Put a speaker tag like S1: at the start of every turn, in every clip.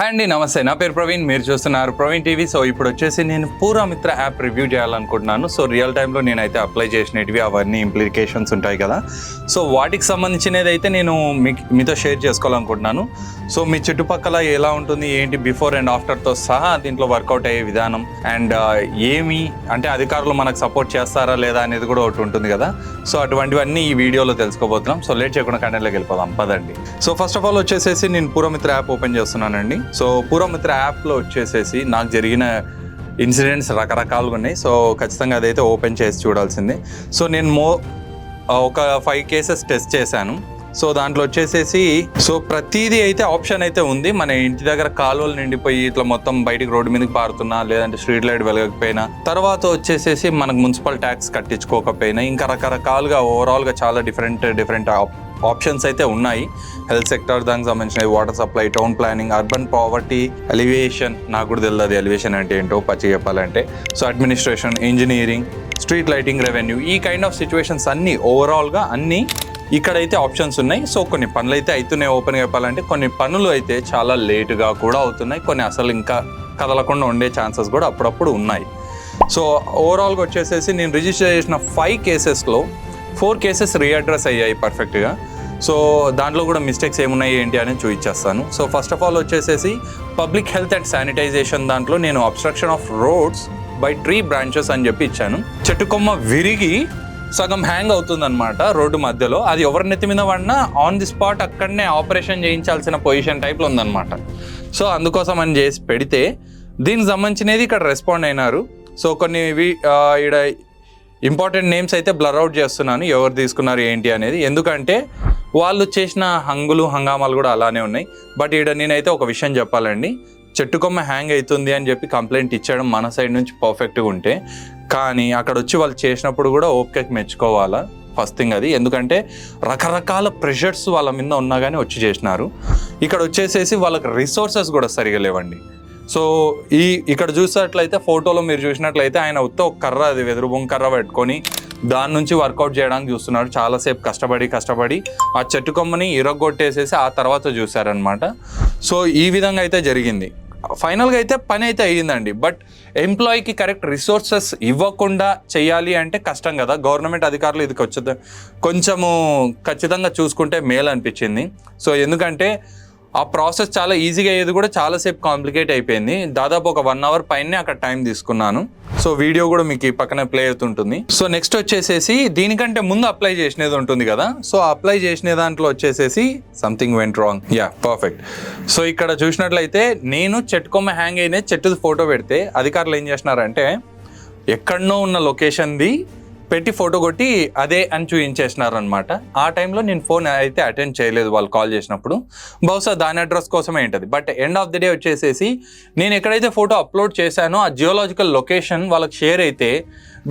S1: Hi అండి నమస్తే. నా పేరు ప్రవీణ్ మీరు చూస్తున్నారు ప్రవీణ్ టీవీ. సో ఇప్పుడు వచ్చేసి నేను పూర్వమిత్ర యాప్ రివ్యూ చేయాలనుకుంటున్నాను. సో రియల్ టైంలో నేనైతే అప్లై చేసినవి అవన్నీ ఇంప్లికేషన్స్ ఉంటాయి కదా. సో వాటికి సంబంధించినది అయితే నేను మీ మీతో షేర్ చేసుకోవాలనుకుంటున్నాను. సో మీ చుట్టుపక్కల ఎలా ఉంటుంది ఏంటి బిఫోర్ అండ్ ఆఫ్టర్తో సహా దీంట్లో వర్కౌట్ అయ్యే విధానం. అండ్ ఏమి అంటే అధికారులు మనకు సపోర్ట్ చేస్తారా లేదా అనేది కూడా ఒకటి ఉంటుంది కదా. సో అటువంటివన్నీ ఈ వీడియోలో తెలుసుకోబోతున్నాం. సో లేట్ చేయకుండా కంటెంట్లోకి వెళ్ళిపోదాం. పదండి. సో ఫస్ట్ ఆఫ్ ఆల్ వచ్చేసేసి నేను పూర్వమిత్ర యాప్ ఓపెన్ చేస్తున్నానండి. సో పూర్వమిత్ర యాప్లో వచ్చేసేసి నాకు జరిగిన ఇన్సిడెంట్స్ రకరకాలుగా ఉన్నాయి. సో ఖచ్చితంగా అదైతే ఓపెన్ చేసి చూడాల్సిందే. సో నేను మో ఒక ఫైవ్ కేసెస్ టెస్ట్ చేశాను. సో దాంట్లో వచ్చేసేసి సో ప్రతిదీ అయితే ఆప్షన్ అయితే ఉంది. మన ఇంటి దగ్గర కాలువలు నిండిపోయి ఇట్లా మొత్తం బయటికి రోడ్డు మీదకి పారుతున్నా లేదంటే స్ట్రీట్ లైట్ వెలగకపోయినా తర్వాత వచ్చేసేసి మనకు మున్సిపల్ ట్యాక్స్ కట్టించుకోకపోయినా ఇంకా రకరకాలుగా ఓవరాల్గా చాలా డిఫరెంట్ డిఫరెంట్ ఆప్షన్స్ అయితే ఉన్నాయి. హెల్త్ సెక్టర్ దానికి సంబంధించినవి water supply town planning urban poverty elevation. నాకు కూడా తెలియదు ఎలివేషన్ అంటే ఏంటో పచ్చి చెప్పాలంటే. So administration engineering street lighting revenue ఈ కైండ్ ఆఫ్ సిచ్యువేషన్స్ అన్నీ ఓవరాల్గా అన్నీ ఇక్కడైతే ఆప్షన్స్ ఉన్నాయి. సో కొన్ని పనులు అయితే అవుతున్నాయి ఓపెన్ చెప్పాలంటే కొన్ని పనులు అయితే చాలా లేటుగా కూడా అవుతున్నాయి. కొన్ని అసలు ఇంకా కదలకుండా ఉండే ఛాన్సెస్ కూడా అప్పుడప్పుడు ఉన్నాయి. సో ఓవరాల్గా వచ్చేసేసి నేను రిజిస్టర్ చేసిన ఫైవ్ కేసెస్లో ఫోర్ కేసెస్ రీఅడ్రస్ అయ్యాయి పర్ఫెక్ట్గా సో దాంట్లో కూడా మిస్టేక్స్ ఏమున్నాయి ఏంటి అని చూపించేస్తాను. సో ఫస్ట్ ఆఫ్ ఆల్ వచ్చేసేసి పబ్లిక్ హెల్త్ అండ్ శానిటైజేషన్ దాంట్లో నేను obstruction of roads by tree branches అని చెప్పి ఇచ్చాను. చెట్టు కొమ్మ విరిగి సగం హ్యాంగ్ అవుతుందన్నమాట రోడ్డు మధ్యలో. అది ఎవరి నెత్తి మీద పడినా ఆన్ ది స్పాట్ అక్కడనే ఆపరేషన్ చేయించాల్సిన పొజిషన్ టైప్లో ఉందన్నమాట. సో అందుకోసం అని చేసి పెడితే దీనికి సంబంధించినది ఇక్కడ రెస్పాండ్ అయినారు. సో కొన్ని వి- ఈడ ఇంపార్టెంట్ నేమ్స్ అయితే బ్లర్ అవుట్ చేస్తున్నాను. ఎవరు తీసుకున్నారు ఏంటి అనేది. ఎందుకంటే వాళ్ళు చేసిన హంగులు హంగామాలు కూడా అలానే ఉన్నాయి. బట్ ఈడ నేనైతే ఒక విషయం చెప్పాలండి. చెట్టు కొమ్మ హ్యాంగ్ అవుతుంది అని చెప్పి కంప్లైంట్ ఇచ్చడం మన సైడ్ నుంచి పర్ఫెక్ట్గా ఉంటే కానీ అక్కడ వచ్చి వాళ్ళు చేసినప్పుడు కూడా ఓపికకి మెచ్చుకోవాలా? ఫస్ట్ థింగ్ అది. ఎందుకంటే రకరకాల ప్రెషర్స్ వాళ్ళ మీద ఉన్నా కానీ వచ్చి చేసినారు. ఇక్కడ వచ్చేసేసి వాళ్ళకి రిసోర్సెస్ కూడా సరిగా లేవండి. సో ఈ ఇక్కడ చూసినట్లయితే ఫోటోలో మీరు చూసినట్లయితే ఆయన ఉత్త ఒక కర్ర అది వెదురు బొంకర్ర పెట్టుకొని దాని నుంచి వర్కౌట్ చేయడానికి చూస్తున్నాడు చాలాసేపు కష్టపడి కష్టపడి ఆ చెట్టు కొమ్మని ఇరగొట్టేసేసి ఆ తర్వాత చూశారనమాట సో ఈ విధంగా అయితే జరిగింది. ఫైనల్గా అయితే పని అయితే అయ్యిందండి. బట్ ఎంప్లాయీకి కరెక్ట్ రిసోర్సెస్ ఇవ్వకుండా చేయాలి అంటే కష్టం కదా. గవర్నమెంట్ అధికారులు ఇది కొంచెం కొంచెము ఖచ్చితంగా చూసుకుంటే మేలు అనిపించింది సో ఎందుకంటే ఆ ప్రాసెస్ చాలా ఈజీగా అయ్యేది కూడా చాలాసేపు కాంప్లికేట్ అయిపోయింది. దాదాపు ఒక వన్ అవర్ పైనే అక్కడ టైం తీసుకున్నాను. సో వీడియో కూడా మీకు ఈ పక్కన ప్లే అవుతుంటుంది. సో నెక్స్ట్ వచ్చేసేసి దీనికంటే ముందు అప్లై చేసినది ఉంటుంది కదా. సో అప్లై చేసిన దాంట్లో వచ్చేసేసి something went wrong yeah perfect so ఇక్కడ చూసినట్లయితే నేను చెట్టు కొమ్మ హ్యాంగ్ అయిన చెట్టుది ఫోటో పెడితే అధికారులు ఏం చేసినారంటే ఎక్కడనో ఉన్న లొకేషన్ది పెట్టి ఫోటో కొట్టి అదే అని చూపించేసినారు అనమాట ఆ టైంలో నేను ఫోన్ అయితే అటెండ్ చేయలేదు వాళ్ళు కాల్ చేసినప్పుడు. బహుశా దాని అడ్రస్ కోసమే ఉంటుంది. But end of the day వచ్చేసేసి నేను ఎక్కడైతే ఫోటో అప్లోడ్ చేశానో ఆ జియోలాజికల్ లొకేషన్ వాళ్ళకి షేర్ అయితే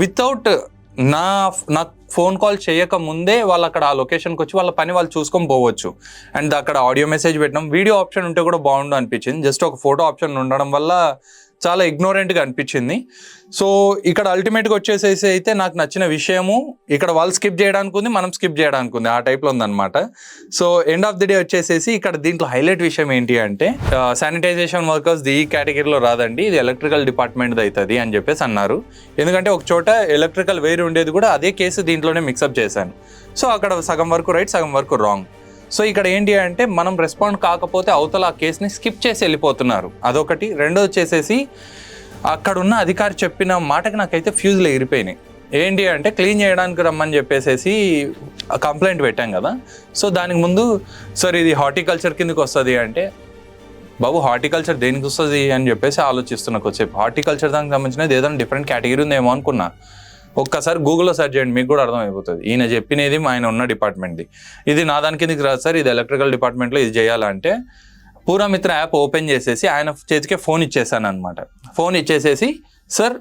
S1: వితౌట్ నా నాకు ఫోన్ కాల్ చేయక ముందే వాళ్ళు అక్కడ ఆ లొకేషన్కి వచ్చి వాళ్ళ పని వాళ్ళు చూసుకొని పోవచ్చు. అండ్ అక్కడ ఆడియో మెసేజ్ పెట్టడం వీడియో ఆప్షన్ ఉంటే కూడా బాగుండు అనిపించింది. జస్ట్ ఒక ఫోటో ఆప్షన్ ఉండడం వల్ల చాలా ఇగ్నోరెంట్గా అనిపించింది. సో ఇక్కడ అల్టిమేట్గా వచ్చేసేసి అయితే నాకు నచ్చిన విషయము ఇక్కడ వాళ్ళు స్కిప్ చేయడానికి ఉంది మనం స్కిప్ చేయడానికి ఉంది ఆ టైప్లో ఉందన్నమాట. So end of the day వచ్చేసేసి ఇక్కడ దీంట్లో హైలైట్ విషయం ఏంటి అంటే శానిటైజేషన్ వర్కర్స్ ఈ కేటగిరీలో రాదండి ఇది ఎలక్ట్రికల్ డిపార్ట్మెంట్ అవుతుంది అని చెప్పేసి అన్నారు. ఎందుకంటే ఒక చోట ఎలక్ట్రికల్ వేరు ఉండేది కూడా అదే కేసు దీంట్లోనే మిక్సప్ చేశాను. సో అక్కడ సగం వరకు రైట్ సగం వరకు రాంగ్ సో ఇక్కడ ఏంటి అంటే మనం రెస్పాండ్ కాకపోతే అవతల ఆ కేసుని స్కిప్ చేసి వెళ్ళిపోతున్నారు. అదొకటి. రెండోది వచ్చేసేసి అక్కడ ఉన్న అధికారి చెప్పిన మాటకి నాకైతే ఫ్యూజ్లు ఎగిరిపోయినాయి. ఏంటి అంటే క్లీన్ చేయడానికి రమ్మని చెప్పేసేసి కంప్లైంట్ పెట్టాం కదా. సో దానికి ముందు సార్ ఇది హార్టికల్చర్ కిందకి వస్తుంది అంటే బాబు హార్టికల్చర్ దేనికి వస్తుంది? అని చెప్పేసి ఆలోచిస్తున్నా కొద్దిసేపు. హార్టికల్చర్ దానికి సంబంధించినది ఏదైనా డిఫరెంట్ కేటగిరీ ఉందేమో అనుకున్నా. ఒక్కసారి గూగుల్లో సెర్చ్ చేయండి మీకు కూడా అర్థమైపోతుంది. ఈయన చెప్పినది ఆయన ఉన్న డిపార్ట్మెంట్ది. ఇది నా దాని కిందకి రాదు సార్ ఇది ఎలక్ట్రికల్ డిపార్ట్మెంట్లో ఇది చేయాలంటే పూర్వమిత్ర యాప్ ఓపెన్ చేసేసి ఆయన చేతికే ఫోన్ ఇచ్చేసాను అనమాట ఫోన్ ఇచ్చేసేసి సార్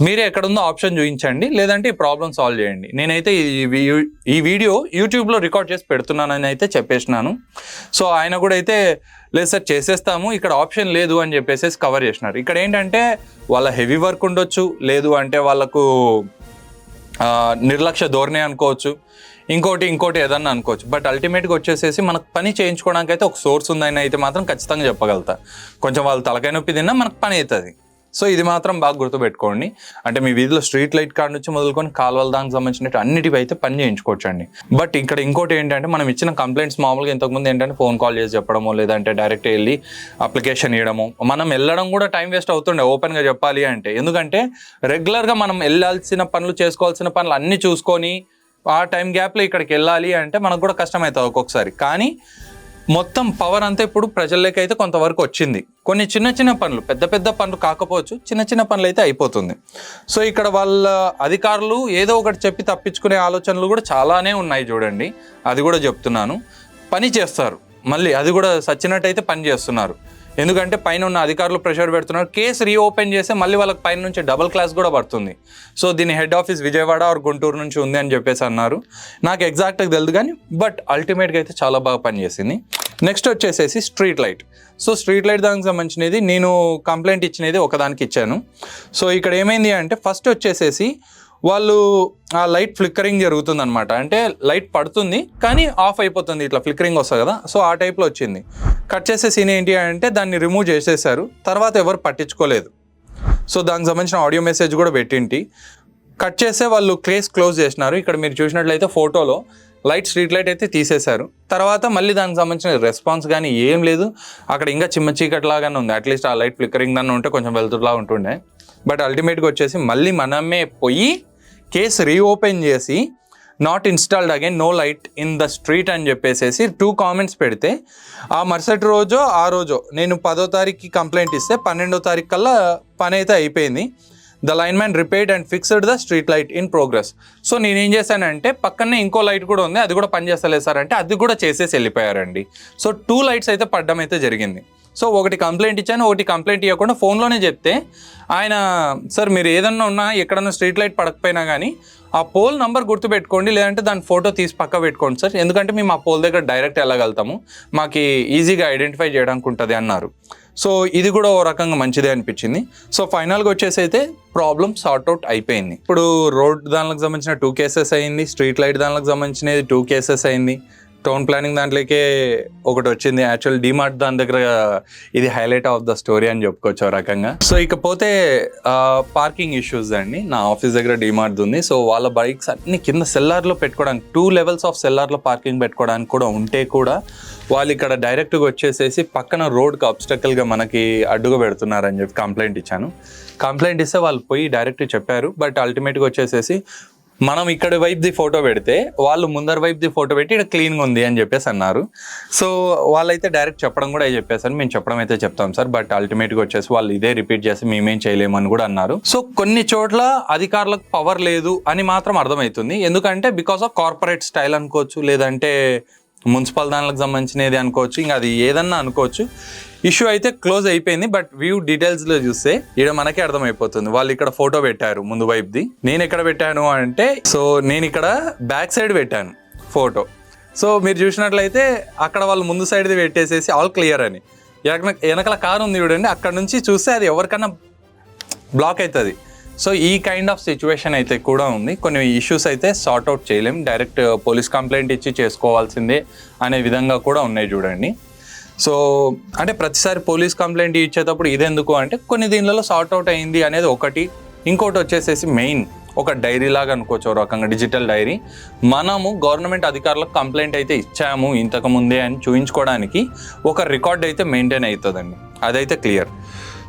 S1: మీరే ఎక్కడుందో ఆప్షన్ చూపించండి లేదంటే ఈ ప్రాబ్లమ్ సాల్వ్ చేయండి. నేనైతే ఈ వీ- ఈ వీడియో యూట్యూబ్లో రికార్డ్ చేసి పెడుతున్నానని అయితే చెప్పేసినాను. సో ఆయన కూడా అయితే లేదు సార్ చేసేస్తాము ఇక్కడ ఆప్షన్ లేదు అని చెప్పేసి కవర్ చేసినారు. ఇక్కడ ఏంటంటే వాళ్ళ హెవీ వర్క్ ఉండొచ్చు లేదు అంటే వాళ్ళకు నిర్లక్ష్య ధోరణి అనుకోవచ్చు ఇంకోటి ఇంకోటి ఏదన్నా అనుకోవచ్చు. బట్ అల్టిమేట్గా వచ్చేసేసి మనకు పని చేయించుకోవడానికి అయితే ఒక సోర్స్ ఉందని అయితే మాత్రం ఖచ్చితంగా చెప్పగలుగుతా. కొంచెం వాళ్ళు తలకాయ నొప్పి తిన్నా మనకు పని అవుతుంది. సో ఇది మాత్రం బాగా గుర్తుపెట్టుకోండి. అంటే మీ వీధిలో స్ట్రీట్ లైట్ కాడ నుంచి మొదలుకొని కాలువల దానికి సంబంధించినట్టు అన్నిటివి అయితే పని చేయించుకోవచ్చు అండి బట్ ఇక్కడ ఇంకోటి ఏంటంటే మనం ఇచ్చిన కంప్లైంట్స్ మామూలుగా ఇంతకుముందు ఏంటంటే ఫోన్ కాల్ చేసి చెప్పడము లేదంటే డైరెక్ట్ వెళ్ళి అప్లికేషన్ ఇవ్వడము మనం వెళ్ళడం కూడా టైం వేస్ట్ అవుతుండే ఓపెన్గా చెప్పాలి అంటే. ఎందుకంటే రెగ్యులర్గా మనం వెళ్ళాల్సిన పనులు చేసుకోవాల్సిన పనులు అన్నీ చూసుకొని ఆ టైం గ్యాప్లో ఇక్కడికి వెళ్ళాలి అంటే మనకు కూడా కష్టమవుతుంది ఒక్కొక్కసారి. కానీ మొత్తం పవర్ అంతా ఇప్పుడు ప్రజల్లోకి అయితే కొంతవరకు వచ్చింది. కొన్ని చిన్న చిన్న పనులు పెద్ద పెద్ద పనులు కాకపోవచ్చు చిన్న చిన్న పనులు అయితే అయిపోతుంది. సో ఇక్కడ వాళ్ళ అధికారులు ఏదో ఒకటి చెప్పి తప్పించుకునే ఆలోచనలు కూడా చాలానే ఉన్నాయి చూడండి. అది కూడా చెప్తున్నాను. పని చేస్తారు. మళ్ళీ అది కూడా సచ్చినట్టయితే పని చేస్తున్నారు. ఎందుకంటే పైన ఉన్న అధికారులు ప్రెషర్ పెడుతున్నారు. కేసు రీఓపెన్ చేస్తే మళ్ళీ వాళ్ళకి పైన నుంచి డబుల్ క్లాస్ కూడా పడుతుంది. సో దీని head office Vijayawada or Guntur నుంచి ఉంది అని చెప్పేసి అన్నారు. నాకు ఎగ్జాక్ట్గా తెలియదు కానీ బట్ అల్టిమేట్గా అయితే చాలా బాగా పనిచేసింది. నెక్స్ట్ వచ్చేసేసి street light. So street light దానికి సంబంధించినది నేను కంప్లైంట్ ఇచ్చినది ఒకదానికి ఇచ్చాను. సో ఇక్కడ ఏమైంది అంటే ఫస్ట్ వచ్చేసేసి వాళ్ళు ఆ లైట్ ఫ్లిక్కరింగ్ జరుగుతుంది అనమాట అంటే లైట్ పడుతుంది కానీ ఆఫ్ అయిపోతుంది ఇట్లా ఫ్లిక్కరింగ్ వస్తుంది కదా. సో ఆ టైప్లో వచ్చింది. కట్ చేసే సీన్ ఏంటి అంటే దాన్ని రిమూవ్ చేసేసారు తర్వాత ఎవరు పట్టించుకోలేదు. సో దానికి సంబంధించిన ఆడియో మెసేజ్ కూడా పెట్టింటి. కట్ చేస్తే వాళ్ళు క్లేస్ క్లోజ్ చేసినారు. ఇక్కడ మీరు చూసినట్లయితే ఫోటోలో లైట్ స్ట్రీట్ లైట్ అయితే తీసేశారు. తర్వాత మళ్ళీ దానికి సంబంధించిన రెస్పాన్స్ కానీ ఏం లేదు. అక్కడ ఇంకా చిమ్మ చీకట్లాగానే ఉంది. అట్లీస్ట్ ఆ లైట్ ఫ్లిక్కరింగ్ దాన్ని ఉంటే కొంచెం వెళ్తురులా ఉంటుండే. బట్ అల్టిమేట్గా వచ్చేసి మళ్ళీ మనమే పోయి కేసు రీఓపెన్ చేసి not installed again no light in the street అని చెప్పేసేసి టూ కామెంట్స్ పెడితే ఆ మరుసటి రోజు ఆ రోజు నేను పదో తారీఖుకి కంప్లైంట్ ఇస్తే పన్నెండో తారీఖు కల్లా పని అయితే అయిపోయింది. The line man repaired and fixed the street light in progress. So నేను ఏం చేశానంటే పక్కనే ఇంకో లైట్ కూడా ఉంది అది కూడా పనిచేస్తలేదు సార్ అంటే అది కూడా చేసేసి వెళ్ళిపోయారండి. సో టూ లైట్స్ అయితే పడ్డం అయితే జరిగింది. సో ఒకటి కంప్లైంట్ ఇచ్చాను ఒకటి కంప్లైంట్ ఇవ్వకుండా ఫోన్లోనే చెప్తే ఆయన సార్ మీరు ఏదన్నా ఉన్నా ఎక్కడన్నా స్ట్రీట్ లైట్ పడకపోయినా కానీ ఆ పోల్ నంబర్ గుర్తుపెట్టుకోండి లేదంటే దాని ఫోటో తీసి పక్క పెట్టుకోండి సార్. ఎందుకంటే మేము ఆ పోల్ దగ్గర డైరెక్ట్ వెళ్ళగలుగుతాము. మాకు ఈజీగా ఐడెంటిఫై చేయడానికి ఉంటుంది అన్నారు. సో ఇది కూడా ఓ రకంగా మంచిదే అనిపించింది. సో ఫైనల్గా వచ్చేసి అయితే ప్రాబ్లం సార్ట్ అవుట్ అయిపోయింది. ఇప్పుడు రోడ్ దానికి సంబంధించిన టూ కేసెస్ అయింది స్ట్రీట్ లైట్ దానికి సంబంధించినది టూ కేసెస్ అయింది. టౌన్ ప్లానింగ్ దాంట్లోకే ఒకటి వచ్చింది. యాక్చువల్ డిమార్ట్ దాని దగ్గర ఇది హైలైట్ ఆఫ్ ద స్టోరీ అని చెప్పుకోవచ్చు రకంగా. సో ఇకపోతే పార్కింగ్ ఇష్యూస్ అండి. నా ఆఫీస్ దగ్గర డిమార్ట్ ఉంది. సో వాళ్ళ బైక్స్ అన్ని కింద సెల్లార్లో పెట్టుకోవడానికి టూ లెవెల్స్ ఆఫ్ సెల్లార్లో పార్కింగ్ పెట్టుకోవడానికి కూడా ఉంటే కూడా వాళ్ళు ఇక్కడ డైరెక్ట్గా వచ్చేసేసి పక్కన రోడ్కి అబ్స్టకల్గా మనకి అడ్డుగా పెడుతున్నారని చెప్పి కంప్లైంట్ ఇచ్చాను. కంప్లైంట్ ఇస్తే వాళ్ళు పోయి డైరెక్ట్ చెప్పారు. బట్ అల్టిమేట్గా వచ్చేసేసి మనం ఇక్కడ వైపుది ఫోటో పెడితే వాళ్ళు ముందర వైపుది ఫోటో పెట్టి ఇక్కడ క్లీన్గా ఉంది అని చెప్పేసి అన్నారు. సో వాళ్ళైతే డైరెక్ట్ చెప్పడం కూడా చెప్పేసారు మేము చెప్పడం అయితే చెప్తాం సార్. బట్ అల్టిమేట్గా వచ్చేసి వాళ్ళు ఇదే రిపీట్ చేసి మేమేం చేయలేము అని కూడా అన్నారు. సో కొన్ని చోట్ల అధికారులకు పవర్ లేదు అని మాత్రం అర్థమవుతుంది. ఎందుకంటే బికాస్ ఆఫ్ కార్పొరేట్ స్టైల్ అనుకోవచ్చు లేదంటే మున్సిపల్ దానికి సంబంధించినది అనుకోవచ్చు ఇంకా అది ఏదన్నా అనుకోవచ్చు. ఇష్యూ అయితే క్లోజ్ అయిపోయింది బట్ వ్యూ డీటెయిల్స్లో చూస్తే ఇక్కడ మనకే అర్థమైపోతుంది. వాళ్ళు ఇక్కడ ఫోటో పెట్టారు ముందు వైపుది. నేను ఎక్కడ పెట్టాను అంటే సో నేను ఇక్కడ బ్యాక్ సైడ్ పెట్టాను ఫోటో సో మీరు చూసినట్లయితే అక్కడ వాళ్ళు ముందు సైడ్ది పెట్టేసేసి ఆల్ క్లియర్ అని. వెనక- వెనకాల కారు ఉంది చూడండి అక్కడ నుంచి చూస్తే అది ఎవరికన్నా బ్లాక్ అవుతుంది. సో ఈ కైండ్ ఆఫ్ సిచ్యువేషన్ అయితే కూడా ఉంది. కొన్ని ఇష్యూస్ అయితే సార్ట్ అవుట్ చేయలేం. డైరెక్ట్ పోలీస్ కంప్లైంట్ ఇచ్చి చేసుకోవాల్సిందే అనే విధంగా కూడా ఉన్నాయి చూడండి. సో అంటే ప్రతిసారి పోలీస్ కంప్లైంట్ ఇచ్చేటప్పుడు ఇదెందుకు అంటే కొన్ని దీనిలలో సార్ట్ అవుట్ అయింది అనేది ఒకటి. ఇంకోటి వచ్చేసేసి మెయిన్ ఒక డైరీ లాగా అనుకోవచ్చు ఒక రకంగా డిజిటల్ డైరీ మనము గవర్నమెంట్ అధికారులకు కంప్లైంట్ అయితే ఇచ్చాము ఇంతకు ముందే అని చూపించుకోవడానికి ఒక రికార్డ్ అయితే మెయింటైన్ అవుతుందండి. అదైతే క్లియర్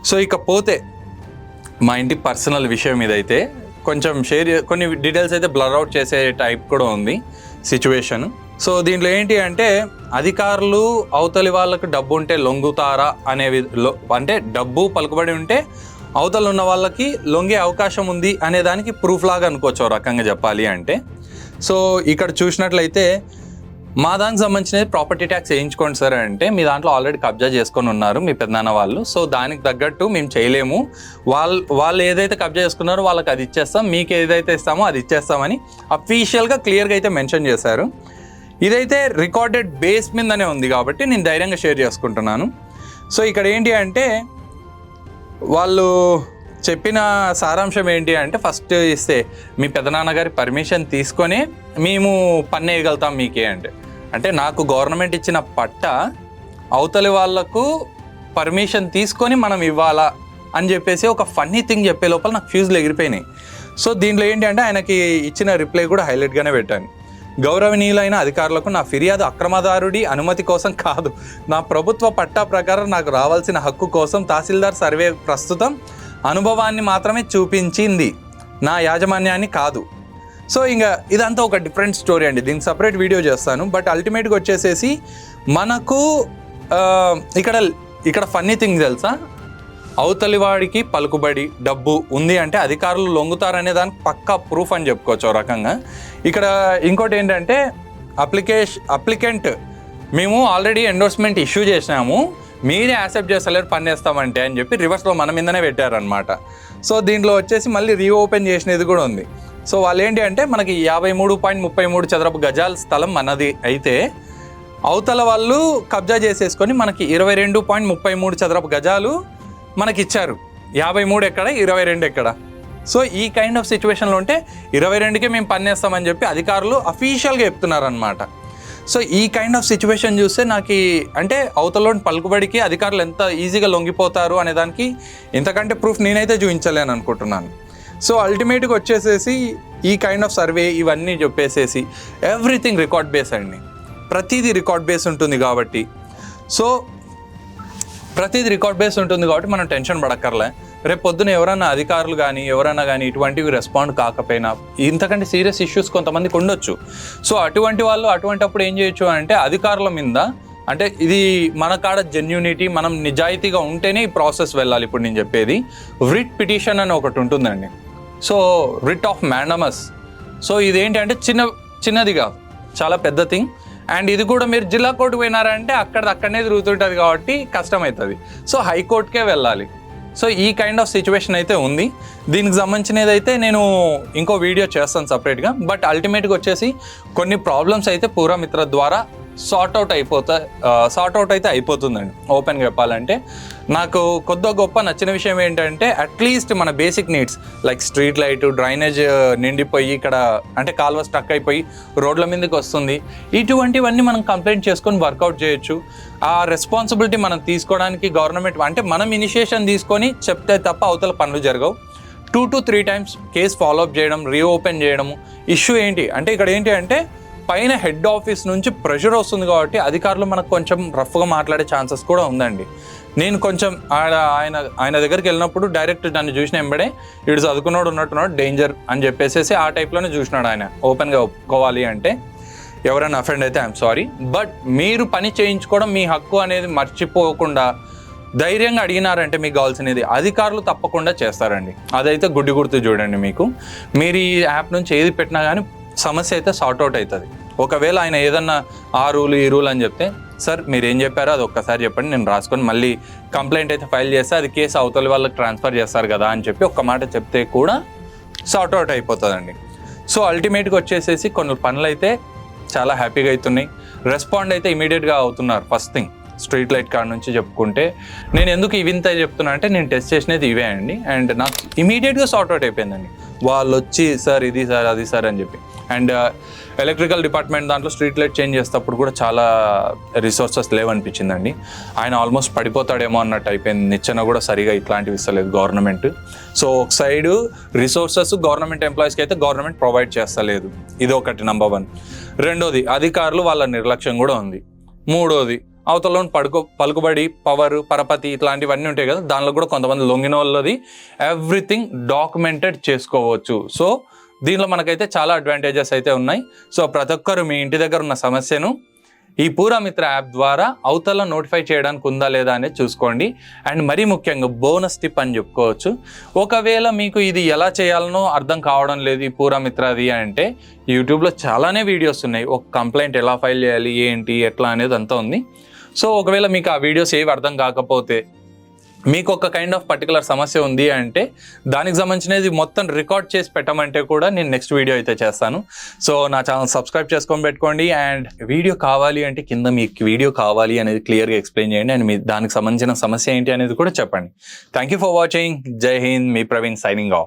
S1: సో ఇక పోతే మా ఇంటి పర్సనల్ విషయం ఇదైతే. కొంచెం షేర్ కొన్ని డీటెయిల్స్ అయితే బ్లర్ అవుట్ చేసే టైప్ కూడా ఉంది సిచ్యువేషన్. సో దీంట్లో ఏంటి అంటే అధికారులు అవతలి వాళ్ళకు డబ్బు ఉంటే లొంగుతారా అనేవి అంటే డబ్బు పలుకుబడి ఉంటే అవతలు ఉన్న వాళ్ళకి లొంగే అవకాశం ఉంది అనే దానికి ప్రూఫ్ లాగా అనుకోవచ్చు రకంగా చెప్పాలి అంటే. సో ఇక్కడ చూసినట్లయితే మా దానికి సంబంధించినది ప్రాపర్టీ ట్యాక్స్ వేయించుకోండి సార్ అంటే మీ దాంట్లో ఆల్రెడీ కబ్జా చేసుకొని ఉన్నారు మీ పెద్దనాన్న వాళ్ళు. సో దానికి తగ్గట్టు మేము చేయలేము. వాళ్ళు వాళ్ళు ఏదైతే కబ్జా చేసుకున్నారో వాళ్ళకి అది ఇచ్చేస్తాం. మీకు ఏదైతే ఇస్తామో అది ఇచ్చేస్తామని అఫీషియల్గా క్లియర్గా అయితే మెన్షన్ చేశారు. ఇదైతే రికార్డెడ్ బేస్ మీదనే ఉంది కాబట్టి నేను ధైర్యంగా షేర్ చేసుకుంటున్నాను. సో ఇక్కడ ఏంటి అంటే వాళ్ళు చెప్పిన సారాంశం ఏంటి అంటే ఫస్ట్ ఇస్తే మీ పెదనాన్నగారి పర్మిషన్ తీసుకొని మేము పన్ను వేయగలుగుతాం మీకే అంటే. అంటే నాకు గవర్నమెంట్ ఇచ్చిన పట్ట అవతలి వాళ్ళకు పర్మిషన్ తీసుకొని మనం ఇవ్వాలా అని చెప్పేసి ఒక ఫన్నీ థింగ్ చెప్పే లోపల నాకు ఫ్యూజ్లు ఎగిరిపోయినాయి. సో దీంట్లో ఏంటి అంటే ఆయనకి ఇచ్చిన రిప్లై కూడా హైలైట్గానే పెట్టాను. గౌరవనీయులైన అధికారులకు నా ఫిర్యాదు అక్రమదారుడి అనుమతి కోసం కాదు. నా ప్రభుత్వ పట్టా ప్రకారం నాకు రావాల్సిన హక్కు కోసం తహసీల్దార్ సర్వే ప్రస్తుతం అనుభవాన్ని మాత్రమే చూపించింది. నా యాజమాన్యాన్ని కాదు. సో ఇంకా ఇదంతా ఒక డిఫరెంట్ స్టోరీ అండి. దీనికి సపరేట్ వీడియో చేస్తాను. బట్ అల్టిమేట్గా వచ్చేసేసి మనకు ఇక్కడ ఇక్కడ ఫన్నీ థింగ్ తెలుసా? అవతలి వాడికి పలుకుబడి డబ్బు ఉంది అంటే అధికారులు లొంగుతారనే దానికి పక్కా ప్రూఫ్ అని చెప్పుకోవచ్చు రకంగా. ఇక్కడ ఇంకోటి ఏంటంటే అప్లికేషన్ అప్లికెంట్ మేము ఆల్రెడీ ఎండోర్స్మెంట్ ఇష్యూ చేసినాము. మీరే యాక్సెప్ట్ చేస్తలేరు పని చేస్తామంటే అని చెప్పి రివర్స్లో మన మీదనే పెట్టారనమాట సో దీంట్లో వచ్చేసి మళ్ళీ రీఓపెన్ చేసినది కూడా ఉంది. సో వాళ్ళు ఏంటి అంటే మనకి యాభై మూడు పాయింట్ ముప్పై మూడు చదరపు గజాల స్థలం మనది. అయితే అవతల వాళ్ళు కబ్జా చేసేసుకొని మనకి ఇరవై రెండు పాయింట్ ముప్పై మూడు చదరపు గజాలు మనకి ఇచ్చారు యాభై మూడు ఎక్కడ ఇరవై రెండు ఎక్కడ? సో ఈ కైండ్ ఆఫ్ సిచ్యువేషన్లో ఉంటే ఇరవై రెండుకే మేము పనిచేస్తామని చెప్పి అధికారులు అఫీషియల్గా చెప్తున్నారనమాట సో ఈ కైండ్ ఆఫ్ సిచ్యువేషన్ చూస్తే నాకు అంటే అవతలలోని పలుకుబడికి అధికారులు ఎంత ఈజీగా లొంగిపోతారు అనే దానికి ఇంతకంటే ప్రూఫ్ నేనైతే చూపించలేను అనుకుంటున్నాను సో అల్టిమేట్గా వచ్చేసేసి ఈ కైండ్ ఆఫ్ సర్వే ఇవన్నీ చెప్పేసేసి ఎవ్రీథింగ్ రికార్డ్ బేస్ అండి. ప్రతిదీ రికార్డ్ బేస్ ఉంటుంది కాబట్టి. సో ప్రతిదీ రికార్డ్ బేస్ ఉంటుంది కాబట్టి మనం టెన్షన్ పడక్కర్లే. రేపు పొద్దున ఎవరైనా అధికారులు కానీ ఎవరైనా కానీ ఇటువంటివి రెస్పాండ్ కాకపోయినా ఇంతకంటే సీరియస్ ఇష్యూస్ కొంతమందికి ఉండొచ్చు. సో అటువంటి వాళ్ళు అటువంటిప్పుడు ఏం చేయొచ్చు అంటే అధికారుల మీద అంటే ఇది మన కాడ జెన్యూనిటీ మనం నిజాయితీగా ఉంటేనే ఈ ప్రాసెస్ వెళ్ళాలి. ఇప్పుడు నేను చెప్పేది రిట్ పిటిషన్ అని ఒకటి ఉంటుందండి. So writ of mandamus so ఇదేంటి అంటే చిన్న చిన్నది కాదు. చాలా పెద్ద థింగ్. అండ్ ఇది కూడా మీరు జిల్లా కోర్టుకు పోయినారంటే అక్కడ అక్కడనే తిరుగుతుంటుంది కాబట్టి కష్టమవుతుంది సో హైకోర్టుకే వెళ్ళాలి. సో ఈ కైండ్ ఆఫ్ సిచ్యువేషన్ అయితే ఉంది. దీనికి సంబంధించినది అయితే నేను ఇంకో వీడియో చేస్తాను సపరేట్గా బట్ అల్టిమేట్గా వచ్చేసి కొన్ని ప్రాబ్లమ్స్ అయితే పూర్వమిత్ర ద్వారా సార్ట్ అవుట్ అయిపోతా సార్ట్ అవుట్ అయితే అయిపోతుందండి. ఓపెన్గా చెప్పాలంటే నాకు కొద్ది గొప్ప నచ్చిన విషయం ఏంటంటే అట్లీస్ట్ మన basic needs like street light drainage నిండిపోయి ఇక్కడ అంటే కాలువ స్టక్ అయిపోయి రోడ్ల మీదకి వస్తుంది. ఇటువంటివన్నీ మనం కంప్లైంట్ చేసుకొని వర్కౌట్ చేయొచ్చు. ఆ రెస్పాన్సిబిలిటీ మనం తీసుకోవడానికి గవర్నమెంట్ అంటే మనం ఇనిషియేషన్ తీసుకొని చెప్తే తప్ప అవతల పనులు జరగవు. Two to three times case follow up చేయడం రీఓపెన్ చేయడము. ఇష్యూ ఏంటి? అంటే ఇక్కడ ఏంటి అంటే పైన హెడ్ ఆఫీస్ నుంచి ప్రెషర్ వస్తుంది కాబట్టి అధికారులు మనకు కొంచెం రఫ్గా మాట్లాడే ఛాన్సెస్ కూడా ఉందండి. నేను కొంచెం ఆయన ఆయన ఆయన దగ్గరికి వెళ్ళినప్పుడు డైరెక్ట్ నన్ను చూసిన ఎంబడే ఇటు చదువుకున్నాడు ఉన్నట్టున్నాడు డేంజర్ అని చెప్పేసి ఆ టైప్లోనే చూసినాడు ఆయన. ఓపెన్గా ఒప్పుకోవాలి అంటే ఎవరైనా అఫెండ్ అయితే ఐఎమ్ సారీ బట్ మీరు పని చేయించుకోవడం మీ హక్కు అనేది మర్చిపోకుండా ధైర్యంగా అడిగినారంటే మీకు కావాల్సినది అధికారులు తప్పకుండా చేస్తారండి. అదైతే గుడ్డి గుర్తు చూడండి మీకు. మీరు ఈ యాప్ నుంచి ఏది పెట్టినా కానీ సమస్య అయితే సార్ట్ అవుట్ అవుతుంది. ఒకవేళ ఆయన ఏదన్నా ఆ రూల్ ఈ రూల్ అని చెప్తే సార్ మీరు ఏం చెప్పారో అది ఒక్కసారి చెప్పండి నేను రాసుకొని మళ్ళీ కంప్లైంట్ అయితే ఫైల్ చేస్తే అది కేసు అవతలి వాళ్ళకి ట్రాన్స్ఫర్ చేస్తారు కదా అని చెప్పి ఒక్క మాట చెప్తే కూడా సార్ట్ అవుట్ అయిపోతుందండి. సో అల్టిమేట్గా వచ్చేసేసి కొన్ని పనులు అయితే చాలా హ్యాపీగా అవుతున్నాయి. రెస్పాండ్ అయితే ఇమీడియట్గా అవుతున్నారు ఫస్ట్ థింగ్ స్ట్రీట్ లైట్ కాడ నుంచి చెప్పుకుంటే నేను ఎందుకు ఇవింత చెప్తున్నా అంటే నేను టెస్ట్ చేసినది ఇవే అండి. అండ్ నాకు ఇమీడియట్గా సార్ట్ అవుట్ అయిపోయిందండి. వాళ్ళు వచ్చి సార్ ఇది సార్ అది సార్ అని చెప్పి. అండ్ uh, ఎలక్ట్రికల్ డిపార్ట్మెంట్ దాంట్లో స్ట్రీట్ లైట్ చేంజ్ చేసేటప్పుడు కూడా చాలా రిసోర్సెస్ లేవనిపించిందండి. ఆయన ఆల్మోస్ట్ పడిపోతాడేమో అన్నట్టు అయిపోయింది. నిచ్చెన కూడా సరిగా ఇట్లాంటివి ఇస్తలేదు గవర్నమెంట్ సో ఒక సైడ్ రిసోర్సెస్ గవర్నమెంట్ ఎంప్లాయీస్కి అయితే గవర్నమెంట్ ప్రొవైడ్ చేస్తలేదు. ఇది ఒకటి నంబర్ వన్ రెండోది అధికారులు వాళ్ళ నిర్లక్ష్యం కూడా ఉంది. మూడోది అవతల పడుకో పలుకుబడి పవర్ పరపతి ఇట్లాంటివన్నీ ఉంటాయి కదా దానిలో కూడా కొంతమంది లొంగిన వాళ్ళది ఎవ్రీథింగ్ డాక్యుమెంటెడ్ చేసుకోవచ్చు. సో దీనిలో మనకైతే చాలా అడ్వాంటేజెస్ అయితే ఉన్నాయి. సో ప్రతి ఒక్కరు మీ ఇంటి దగ్గర ఉన్న సమస్యను ఈ పూరామిత్ర యాప్ ద్వారా అవతల నోటిఫై చేయడానికి ఉందా లేదా అనేది చూసుకోండి. అండ్ మరీ ముఖ్యంగా బోనస్ టిప్ అని చెప్పుకోవచ్చు. ఒకవేళ మీకు ఇది ఎలా చేయాలనో అర్థం కావడం లేదు ఈ పూరామిత్రది అంటే యూట్యూబ్లో చాలానే వీడియోస్ ఉన్నాయి. ఒక కంప్లైంట్ ఎలా ఫైల్ చేయాలి ఏంటి ఎట్లా అనేది అంతా ఉంది. సో ఒకవేళ మీకు ఆ వీడియోస్ ఏవి అర్థం కాకపోతే మీకు ఒక కైండ్ ఆఫ్ పర్టికులర్ సమస్య ఉంది అంటే దానికి సంబంధించినది మొత్తం రికార్డ్ చేసి పెట్టమంటే కూడా నేను నెక్స్ట్ వీడియో అయితే చేస్తాను. సో నా ఛానల్ సబ్స్క్రైబ్ చేసుకొని పెట్టుకోండి. అండ్ వీడియో కావాలి అంటే కింద మీకు వీడియో కావాలి అనేది క్లియర్గా ఎక్స్ప్లెయిన్ చేయండి. అండ్ మీ దానికి సంబంధించిన సమస్య ఏంటి అనేది కూడా చెప్పండి. Thank you for watching Jai Hind me Praveen signing of